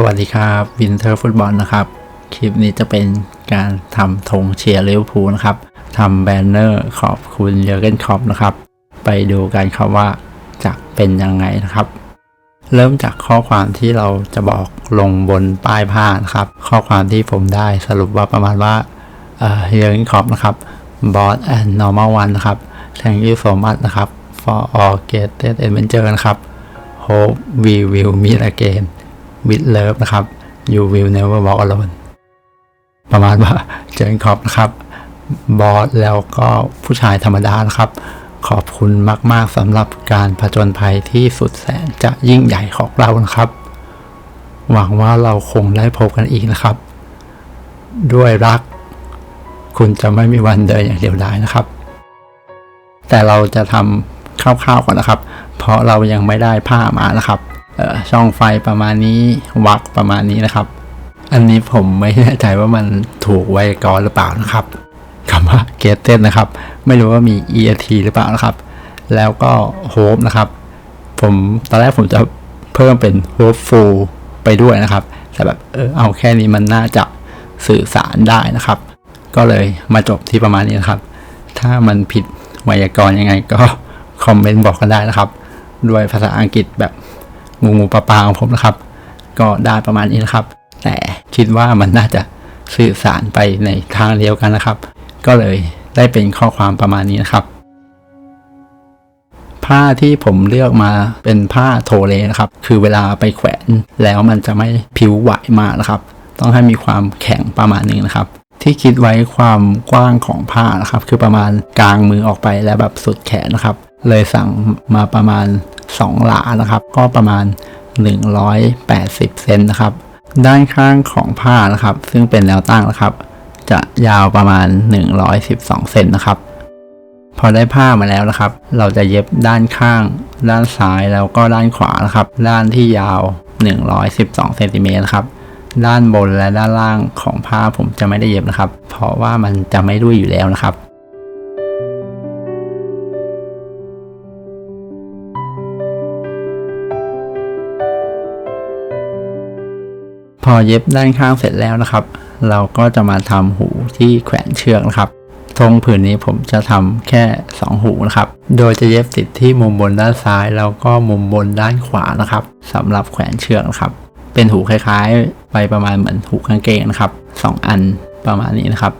สวัสดีครับวินเทอร์ฟุตบอลนะครับ คลิปนี้จะเป็นการทำธงเชียร์ลิเวอร์พูลนะครับทำแบนเนอร์ขอบคุณเยอร์เกนคอปนะครับ ไปดูกันครับว่าจะเป็นยังไงนะครับ เริ่มจากข้อความที่เราจะบอกลงบนป้ายผ้านะครับ ข้อความที่ผมได้สรุปว่าประมาณว่าเยอร์เกนคอปนะครับ boss and normal one นะครับ thank you so much นะครับ for all great adventure นะครับ hope we will meet again with love นะครับ you will never walk alone ประมาณว่าเจอคอบนะครับบอสแล้วก็ผู้ชายธรรมดานะครับ ขอบคุณมาก ๆสำหรับการผจญภัยที่สุดแสนจะยิ่งใหญ่ของเรานะครับ หวังว่าเราคงได้พบกันอีกนะครับ ด้วยรัก คุณจะไม่มีวันเดินอย่างเดียวดายนะครับ แต่เราจะทำคร่าวๆก่อนนะครับ เพราะเรายังไม่ได้ผ้ามานะครับ ช่องไฟประมาณนี้วักประมาณนี้นะครับ อันนี้ผมไม่แน่ใจว่ามันถูกไวยากรณ์หรือเปล่านะครับคำว่า g a t e d นะครับ ไม่รู้ว่ามี EAT หรือเปล่านะครับ แล้วก็ hope นะครับ ผมตอนแรกผมจะเพิ่มเป็น hopeful ไปด้วยนะครับ แต่แบบเออเอาแค่นี้มันน่าจะสื่อสารได้นะครับ ก็เลยมาจบที่ประมาณนี้นะครับ ถ้ามันผิดไวยากรณ์ยังไงก็คอมเมนต์บอกกันได้นะครับ ด้วยภาษาอังกฤษแบบ งูงูปลาปลาของผมนะครับ ก็ได้ประมาณนี้นะครับ แต่คิดว่ามันน่าจะสื่อสารไปในทางเดียวกันนะครับ ก็เลยได้เป็นข้อความประมาณนี้นะครับ ผ้าที่ผมเลือกมาเป็นผ้าโทเลนะครับ คือเวลาไปแขวนแล้วมันจะไม่ผิวไหวมากนะครับ ต้องให้มีความแข็งประมาณนึงนะครับ ที่คิดไว้ความกว้างของผ้านะครับ คือประมาณกลางมือออกไปแล้วแบบสุดแขนนะครับ เลยสั่งมาประมาณ 2 หลานะครับ ก็ประมาณ 180 เซนนะครับ ด้านข้างของผ้านะครับ ซึ่งเป็นแนวตั้งนะครับ จะยาวประมาณ 112 เซนนะครับ พอได้ผ้ามาแล้วนะครับ เราจะเย็บด้านข้าง ด้านซ้ายแล้วก็ด้านขวานะครับ ด้านที่ยาว 112 เซนติเมตรครับด้านบนและด้านล่างของผ้าผมจะไม่ได้เย็บนะครับ เพราะว่ามันจะไม่รุ่ยอยู่แล้วนะครับ อเย็บด้านข้างเสร็จแล้วนะครับ เราก็จะมาทำหูที่แขวนเชือกนะครับธงผืนนี้ผมจะทำแค่ 2 หูนะครับ โดยจะเย็บติดที่มุมบนด้านซ้าย แล้วก็มุมบนด้านขวานะครับสำหรับแขวนเชือกนะครับ เป็นหูคล้ายๆ ไปประมาณเหมือนหูกางเกงนะครับ 2 อันประมาณนี้นะครับ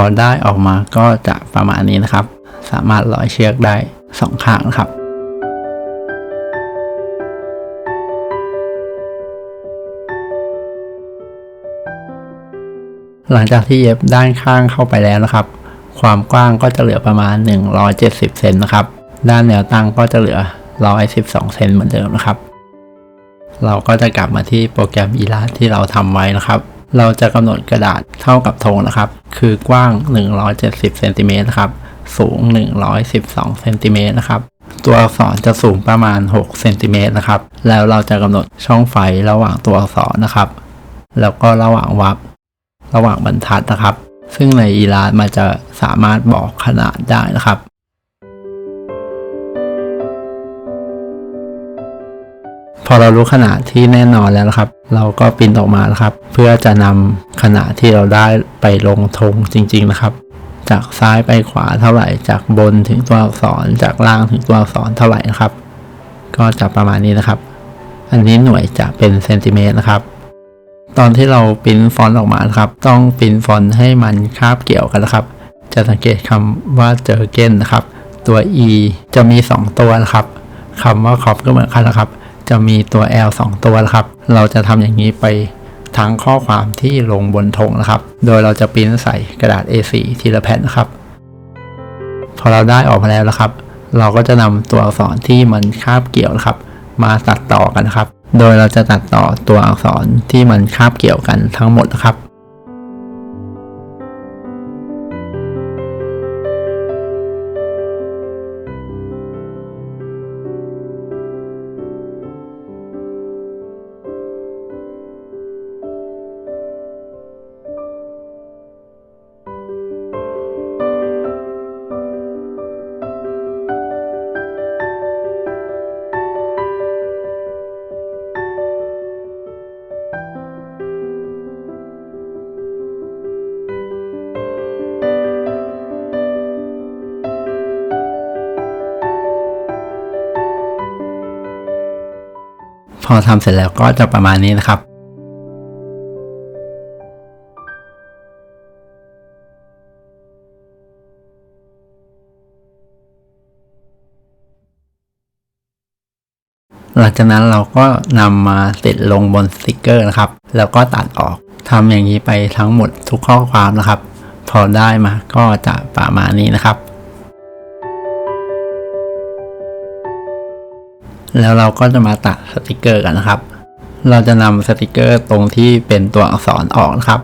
อได้ออกมาก็จะประมาณนี้นะครับ สามารถร้อยเชือกได้สองข้างนะครับหลังจากที่เย็บด้านข้างเข้าไปแล้วนะครับ ความกว้างก็จะเหลือประมาณ 170เซนนะครับ ด้านแนวตั้งก็จะเหลือ 112เซนเหมือนเดิมนะครับ เราก็จะกลับมาที่โปรแกรมอีลาที่เราทำไว้นะครับ เราจะกำหนดกระดาษเท่ากับธงนะครับ คือกว้าง 170เซนติเมตรครับ สูง 112เซนติเมตรนะครับ ตัวอักษรจะสูงประมาณ6เซนติเมตรนะครับ แล้วเราจะกำหนดช่องไฟระหว่างตัวอักษรนะครับ แล้วก็ระหว่างวรรคระหว่างบรรทัดนะครับ ซึ่งในอีลามันจะสามารถบอกขนาดได้นะครับ พอเรารู้ขนาดที่แน่นอนแล้วครับ เราก็ปริ้นออกมานะครับ เพื่อจะนำขนาดที่เราได้ไปลงธงจริง ๆนะครับ จากซ้ายไปขวาเท่าไหร่ จากบนถึงตัวอักษร จากล่างถึงตัวอักษรเท่าไหร่นะครับ ก็จะประมาณนี้นะครับ อันนี้หน่วยจะเป็นเซนติเมตรนะครับ ตอนที่เราปริ้นฟอนต์ออกมานะครับ ต้องปริ้นฟอนต์ให้มันคาบเกี่ยวกันนะครับ จะสังเกตคำว่าเจอเกนนะครับ ตัว e จะมี 2 ตัวนะครับคำว่าคอปก็เหมือนกันนะครับ จะมีตัว L 2 ตัวนะครับ เราจะทำอย่างนี้ไปทั้งข้อความที่ลงบนธงนะครับ โดยเราจะพิมพ์ใส่กระดาษ A4 ทีละแผ่นนะครับ พอเราได้ออกมาแล้วนะครับ เราก็จะนำตัวอักษรที่มันคาบเกี่ยวนะครับ มาตัดต่อกันครับ โดยเราจะตัดต่อตัวอักษรที่มันคาบเกี่ยวกันทั้งหมดนะครับ อทำเสร็จแล้วก็จะประมาณนี้นะครับหลังจากนั้นเราก็นำมาติดลงบนสติกเกอร์นะครับ แล้วก็ตัดออกทำอย่างนี้ไปทั้งหมดทุกข้อความนะครับ พอได้มาก็จะประมาณนี้นะครับ แล้วเราก็จะมาตัดสติกเกอร์กันนะครับ เราจะนำสติกเกอร์ตรงที่เป็นตัวอักษรออกนะครับ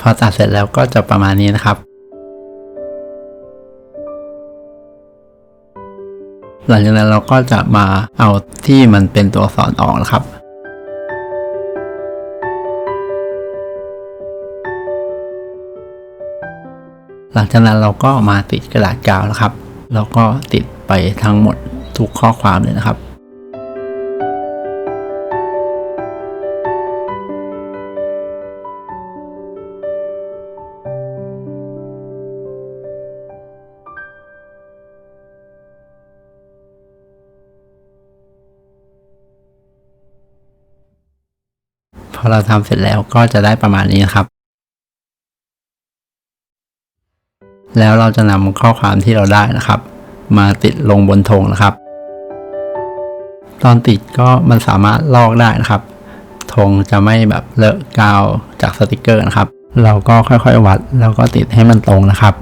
พอตัดเสร็จแล้วก็จะประมาณนี้นะครับ หลังจากนั้นเราก็จะมาเอาที่มันเป็นตัวอักษรออกนะครับหลังจากนั้นเราก็มาติดกระดาษกาวนะครับ แล้วก็ติดไปทั้งหมดทุกข้อความเลยนะครับ เราทำเสร็จแล้วก็จะได้ประมาณนี้ครับ แล้วเราจะนำข้อความที่เราได้นะครับ มาติดลงบนธงนะครับ ตอนติดก็มันสามารถลอกได้นะครับธงจะไม่แบบเลอะกาวจากสติกเกอร์นะครับ เราก็ค่อยๆวัดแล้วก็ติดให้มันตรงนะครับ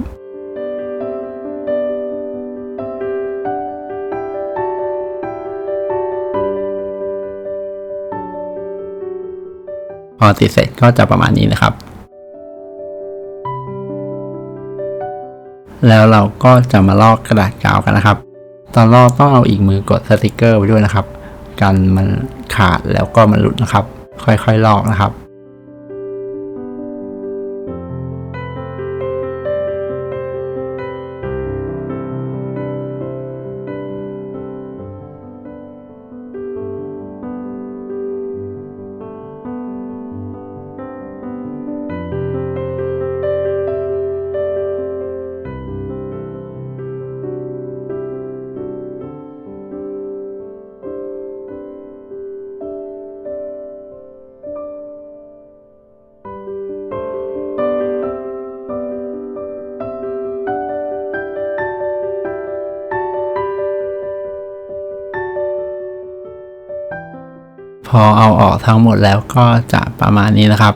พอติดเสร็จก็จะประมาณนี้นะครับ แล้วเราก็จะมาลอกกระดาษกาวกันนะครับ ตอนลอกต้องเอาอีกมือกดสติกเกอร์ไว้ด้วยนะครับ กันมันขาดแล้วก็มันหลุดนะครับ ค่อยๆลอกนะครับ พอเอาออกทั้งหมดแล้วก็จะประมาณนี้นะครับ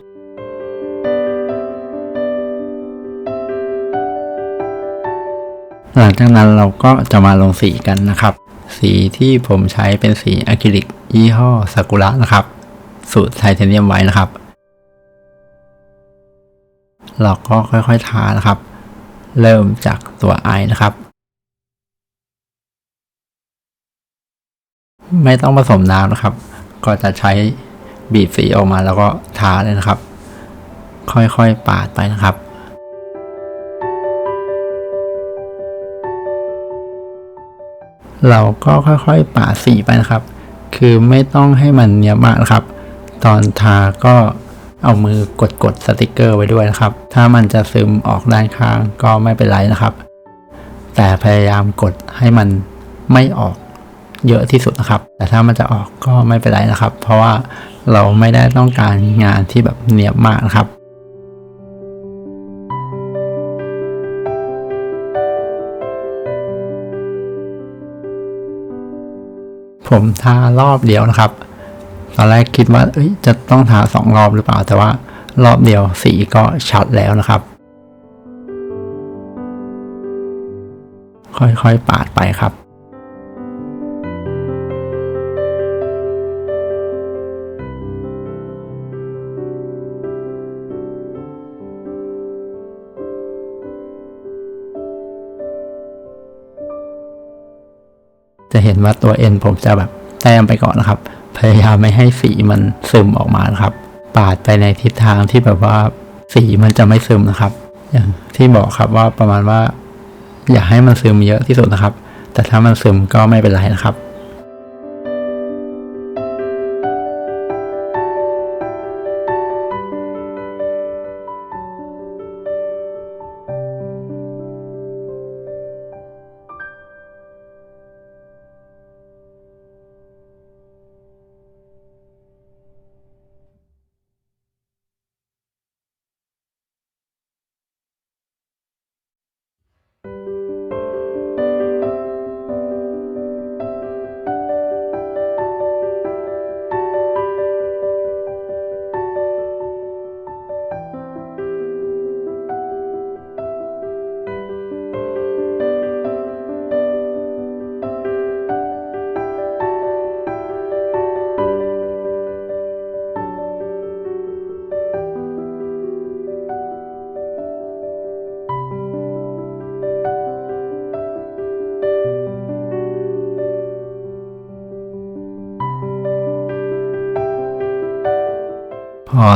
หลังจากนั้นเราก็จะมาลงสีกันนะครับ สีที่ผมใช้เป็นสีอะคริลิกยี่ห้อซากุระนะครับ สูตรไทเทเนียมไว้นะครับ เราก็ค่อยๆทานะครับ เริ่มจากตัวไอนะครับ ไม่ต้องผสมน้ำนะครับ ก็จะใช้บีบสีออกมาแล้วก็ทาเลยนะครับ ค่อยๆปาดไปนะครับเราก็ค่อยๆปาดสีไปนะครับ คือไม่ต้องให้มันเนียบมากนะครับ ตอนทาก็เอามือกดๆสติกเกอร์ไว้ด้วยนะครับ ถ้ามันจะซึมออกด้านข้างก็ไม่เป็นไรนะครับ แต่พยายามกดให้มันไม่ออก เยอะที่สุดนะครับ แต่ถ้ามันจะออกก็ไม่เป็นไรนะครับ เพราะว่าเราไม่ได้ต้องการงานที่แบบเนียบมากนะครับผมทารอบเดียวนะครับ ตอนแรกคิดว่าจะต้องทาสองรอบหรือเปล่า แต่ว่ารอบเดียวสีก็ชัดแล้วนะครับ ค่อยๆปาดไปครับ จะเห็นว่าตัว N ผมจะแบบแต้มไปก่อนนะครับ พยายามไม่ให้สีมันซึมออกมานะครับ ปาดไปในทิศทางที่แบบว่าสีมันจะไม่ซึมนะครับ อย่างที่บอกครับว่าประมาณว่า อย่าให้มันซึมเยอะที่สุดนะครับ แต่ถ้ามันซึมก็ไม่เป็นไรนะครับ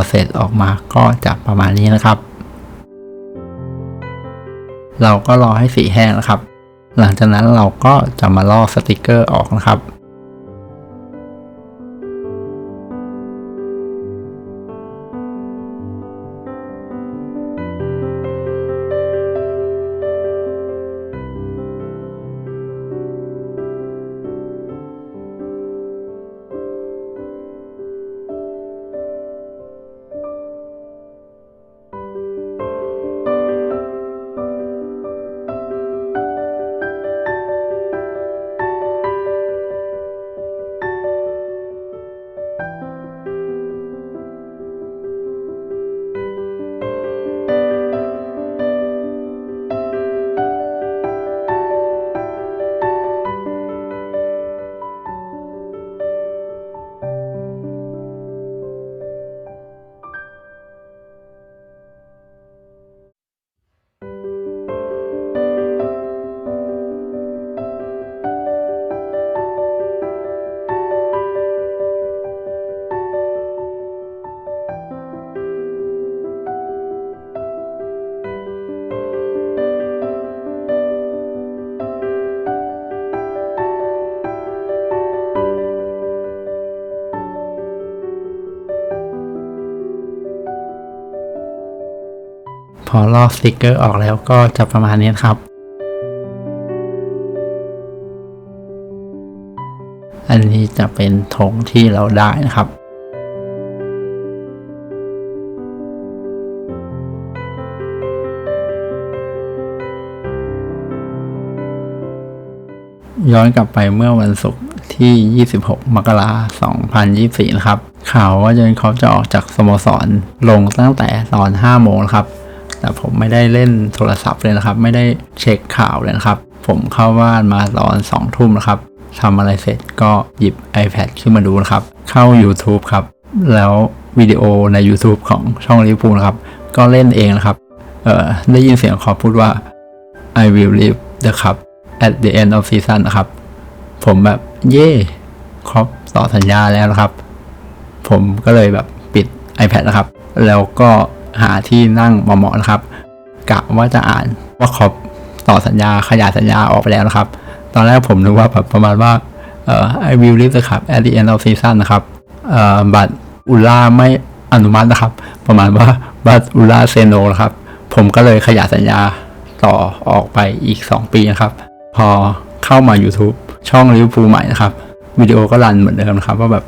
เสร็จออกมาก็จะประมาณนี้นะครับ เราก็รอให้สีแห้งนะครับ หลังจากนั้นเราก็จะมาลอกสติกเกอร์ออกนะครับ พอลอกสติกเกอร์ออกแล้วก็จะประมาณนี้ครับ อันนี้จะเป็นธงที่เราได้นะครับย้อนกลับไปเมื่อวันศุกร์ที่ 26 มกราคม 2024 นะครับ ข่าวว่าเจนเขาจะออกจากสโมสรลงตั้งแต่ตอน 5 โมงครับ แต่ผมไม่ได้เล่นโทรศัพท์เลยนะครับ ไม่ได้เช็คข่าวเลยนะครับ ผมเข้าบ้านมาตอน2ทุ่มนะครับทำอะไรเสร็จก็หยิบ iPad ขึ้นมาดูนะครับ เข้า YouTube ครับ แล้ววิดีโอใน YouTube ของช่องลิปูนะครับ ก็เล่นเองนะครับ เอ่อ ได้ยินเสียงขอพูดว่า I will leave the cup at the end of season นะครับ ผมแบบเย่ครบต่อสัญญาแล้วนะครับ ผมก็เลยแบบปิด iPad นะครับ แล้วก็ หาที่นั่งเหมาะๆนะครับกะว่าจะอ่านว่าครบต่อสัญญาขยายสัญญาออกไปแล้วนะครับ ตอนแรกผมนึกว่าแบบประมาณว่าเอ่อ I will leave the cup at the end of season นะครับเอ่อบัตรอุล่าไม่อนุมัตินะครับ ประมาณว่าบัตรอุล่าเซโนนะครับ ผมก็เลยขยายสัญญาต่อออกไปอีก 2 ปีนะครับ พอเข้ามา YouTube ช่องลิวพูใหม่นะครับ วิดีโอก็รันเหมือนเดิมนะครับ ว่าแบบ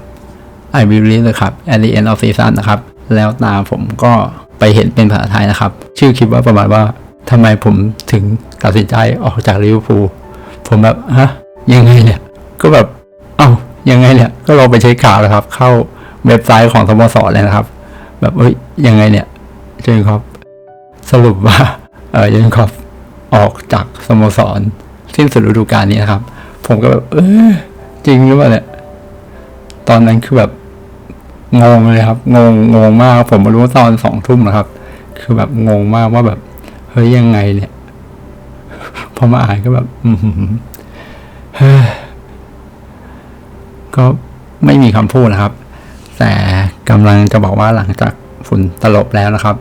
I will read เลยครับ at the end of season นะครับ แล้วตาผมก็ไปเห็นเป็นภาษาไทยนะครับ ชื่อคลิปว่าประมาณว่าทำไมผมถึงตัดสินใจออกจากลิเวอร์พูลผมแบบฮะยังไงเนี่ย ก็แบบ เอ้ายังไงเนี่ยก็ลองไปเช็คข่าวนะครับ เข้าเว็บไซต์ของสโมสรเลยนะครับ แบบเฮ้ยยังไงเนี่ยเจนครับ สรุปว่าเออเจนครับออกจากสโมสรสิ้นสุดฤดูกาลนี้นะครับ ผมก็แบบ เออจริงหรือเปล่าเนี่ย ตอนนั้นคือแบบ งงเลยครับ งงงงมากผมมารู้ตอนสองทุ่มนะครับ คือแบบงงมากว่าแบบเฮ้ยยังไงเนี่ย พอมาอ่านก็แบบ อืมเฮ้ยก็ไม่มีคำพูดนะครับ แต่กำลังจะบอกว่าหลังจากฝุ่นตลบแล้วนะครับ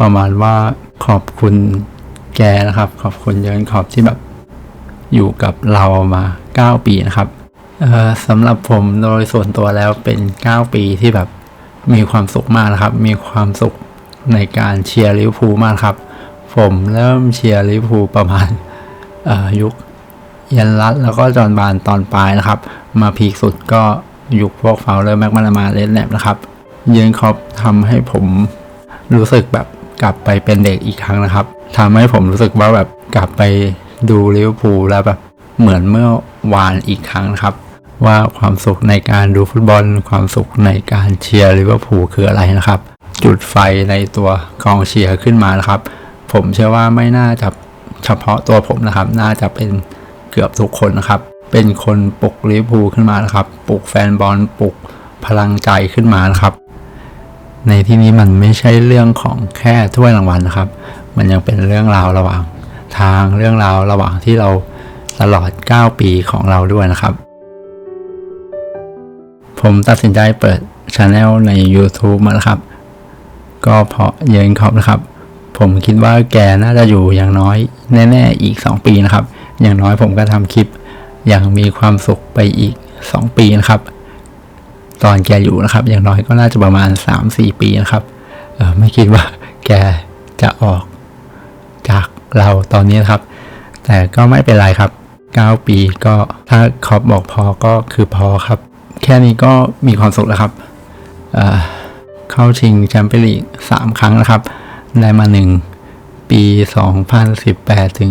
ประมาณว่าขอบคุณแกนะครับ ขอบคุณเยินขอบที่แบบ อยู่กับเรามา 9 ปีนะครับ สำหรับผมโดยส่วนตัวแล้วเป็น 9 ปีที่แบบมีความสุขมากนะครับ มีความสุขในการเชียร์ลิเวอร์พูลมากครับ ผมเริ่มเชียร์ลิเวอร์พูลประมาณเอ่อยุคยันรัตแล้วก็จอห์นบานตอนปลายนะครับ มาพีคสุดก็ยุคพวกฟาวเลอร์แม็กมานามาเลนแลบนะครับ เยืนครอปทำให้ผมรู้สึกแบบกลับไปเป็นเด็กอีกครั้งนะครับทำให้ผมรู้สึกว่าแบบกลับไปดูลิเวอร์พูลแล้วแบบเหมือนเมื่อวานอีกครั้งนะครับ ว่าความสุขในการดูฟุตบอล ความสุขในการเชียร์ลิเวอร์พูลคืออะไรนะครับ จุดไฟในตัวกองเชียร์ขึ้นมานะครับ ผมเชื่อว่าไม่น่าจะเฉพาะตัวผมนะครับ น่าจะเป็นเกือบทุกคนนะครับ เป็นคนปลุกลิเวอร์พูลขึ้นมานะครับ ปลุกแฟนบอลปลุกพลังใจขึ้นมานะครับ ในที่นี้มันไม่ใช่เรื่องของแค่ถ้วยรางวัลนะครับ มันยังเป็นเรื่องราวระหว่างทางเรื่องราวระหว่างที่เราตลอด 9 ปีของเราด้วยนะครับ ผมตัดสินใจเปิดช anel ใน YouTube มาแล้วครับ ก็เพราะเยินครอบนะครับ ผมคิดว่าแกน่าจะอยู่อย่างน้อยแน่ ๆ อีก 2 ปีนะครับ อย่างน้อยผมก็ทำคลิปอย่างมีความสุขไปอีก 2 ปีนะครับ ตอนแกอยู่นะครับ อย่างน้อยก็น่าจะประมาณ 3-4 ปีนะครับเออไม่คิดว่าแกจะออกจากเราตอนนี้นครับ แต่ก็ไม่เป็นไรครับ 9 ปีก็ถ้าคอปบอกพอก็คือพอครับ แค่นี้ก็มีความสุขแล้วครับเเข้าชิงแชมเปี้ยนลีก3ครั้งนะครับ ได้มา1ปี 2018 ถึง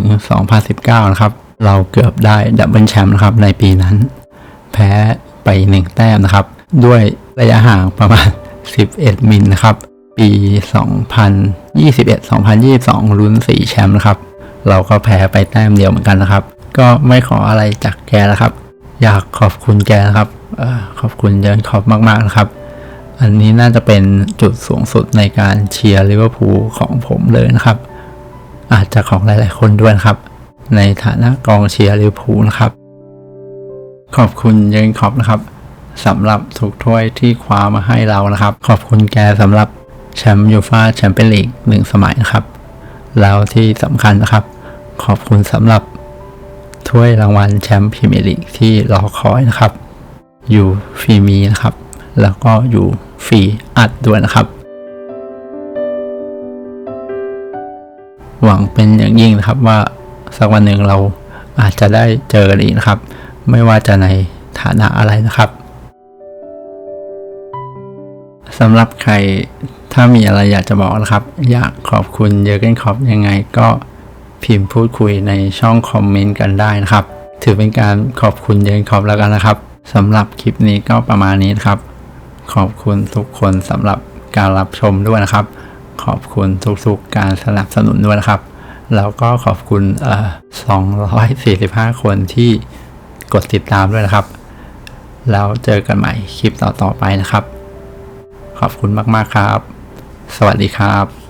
2019 นะครับ เราเกือบได้ดับเบิลแชมป์นะครับในปีนั้น แพ้ไป 1 แต้มนะครับ ด้วยระยะห่างประมาณ 11 มิลนะครับ ปี 2021-2022 ลุ้น 4 แชมป์นะครับ เราก็แพ้ไปแต้มเดียวเหมือนกันนะครับ ก็ไม่ขออะไรจากแกแล้วครับ อยากขอบคุณแกนะครับ ขอบคุณยินขอบมาก ๆ นะครับ อันนี้น่าจะเป็นจุดสูงสุดในการเชียร์ลิเวอร์พูลของผมเลยนะครับ อาจจะของหลาย ๆ คนด้วยครับ ในฐานะกองเชียร์ลิเวอร์พูลนะครับ ขอบคุณยินขอบนะครับสำหรับทุกถ้วยที่คว้ามาให้เรานะครับ ขอบคุณแกสำหรับแชมป์ยูฟาแชมเปี้ยนลีกหนึ่งสมัยนะครับ แล้วที่สำคัญนะครับ ขอบคุณสำหรับถ้วยรางวัลแชมป์พรีเมียร์ลีกที่รอคอยนะครับ อยู่ฟรีมีนะครับ แล้วก็อยู่ฟรีอัดด้วยนะครับ หวังเป็นอย่างยิ่งนะครับว่าสักวันหนึ่งเราอาจจะได้เจอกันอีกนะครับ ไม่ว่าจะในฐานะอะไรนะครับสำหรับใครถ้ามีอะไรอยากจะบอกนะครับ อยากขอบคุณเยอร์เกนคอปยังไงก็พิมพ์พูดคุยในช่องคอมเมนต์กันได้นะครับ ถือเป็นการขอบคุณเยอร์เกนคอปแล้วกันนะครับ สำหรับคลิปนี้ก็ประมาณนี้นะครับ ขอบคุณทุกคนสำหรับการรับชมด้วยนะครับ ขอบคุณทุกๆการสนับสนุนด้วยนะครับ แล้วก็ขอบคุณเอ่อ245 คนที่กดติดตามด้วยนะครับ แล้วเจอกันใหม่คลิปต่อๆไปนะครับ ขอบคุณมากๆครับ สวัสดีครับ